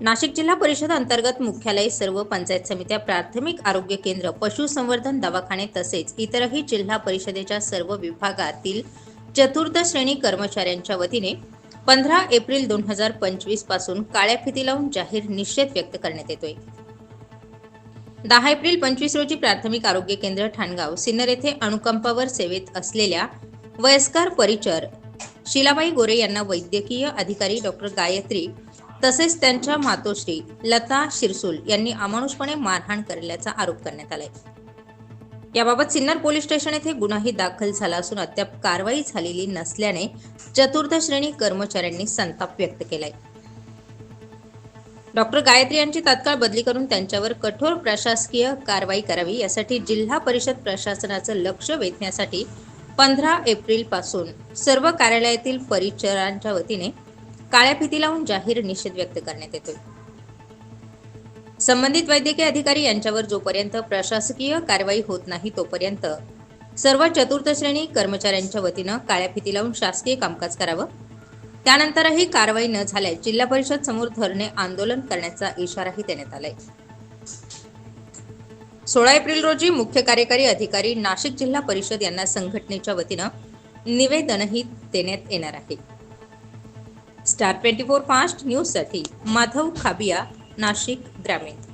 नाशिक जिल्हा परिषद अंतर्गत मुख्यालय सर्व पंचायत समित्या प्राथमिक आरोग्य केंद्र पशुसंवर्धन दवाखाने तसेच इतरही जिल्हा परिषदेच्या सर्व विभागातील चतुर्थ श्रेणी कर्मचाऱ्यांच्या वतीने पंधरा एप्रिल दोन हजार पंचवीसपासून काळ्या फिती लावून जाहीर निषेध व्यक्त करण्यात येतोय. दहा एप्रिल पंचवीस रोजी प्राथमिक आरोग्य केंद्र ठाणगाव सिन्नर येथे अणुकंपावर सेवेत असलेल्या वयस्कर परिचर शिलाबाई गोरे यांना वैद्यकीय अधिकारी डॉक्टर गायत्री तसेच त्यांच्या मातोश्री लता शिरसूल यांनी अमानुषपणे मारहाण केल्याचा आरोप करण्यात आलाय. याबाबत सिन्नर पोलीस स्टेशन येथे गुन्हाही दाखल झाला असून अद्याप कारवाई झालेली नसल्याने चतुर्थ श्रेणी कर्मचाऱ्यांनी संताप व्यक्त केलाय. डॉक्टर गायत्री यांची तात्काळ बदली करून त्यांच्यावर कठोर प्रशासकीय कारवाई करावी यासाठी जिल्हा परिषद प्रशासनाचं लक्ष वेधण्यासाठी पंधरा एप्रिलपासून सर्व कार्यालयातील परिचरांच्या वतीने काळ्या फिती लावून जाहीर निषेध व्यक्त करण्यात येतोय. संबंधित वैद्यकीय अधिकारी यांच्यावर जोपर्यंत प्रशासकीय कारवाई होत नाही तोपर्यंत सर्व चतुर्थ श्रेणी कर्मचाऱ्यांच्या वतीनं काळ्या फिती लावून शासकीय कामकाज करावं. त्यानंतरही कारवाई न झाल्यास जिल्हा परिषद समोर धरणे आंदोलन करण्याचा इशाराही देण्यात आलाय. सोळा एप्रिल रोजी मुख्य कार्यकारी अधिकारी नाशिक जिल्हा परिषद यांना संघटनेच्या वतीनं निवेदनही देण्यात येणार आहे. स्टार ट्वेंटी फोर फास्ट न्यूजसाठी माधव खाबिया नाशिक ग्रामीण.